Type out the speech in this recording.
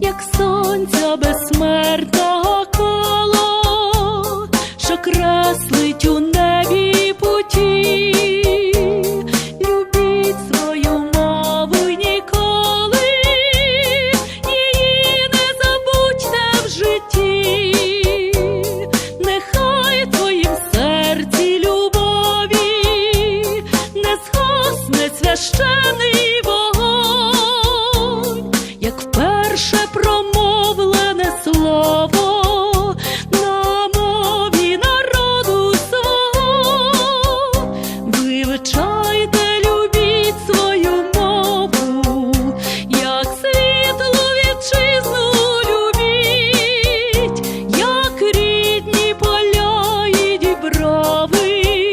як сонця безсмертного коло, що краслить у небі путі, любіть свою мову ніколи, її не забудьте в житті, нехай твоїм серці любові не згасне священ.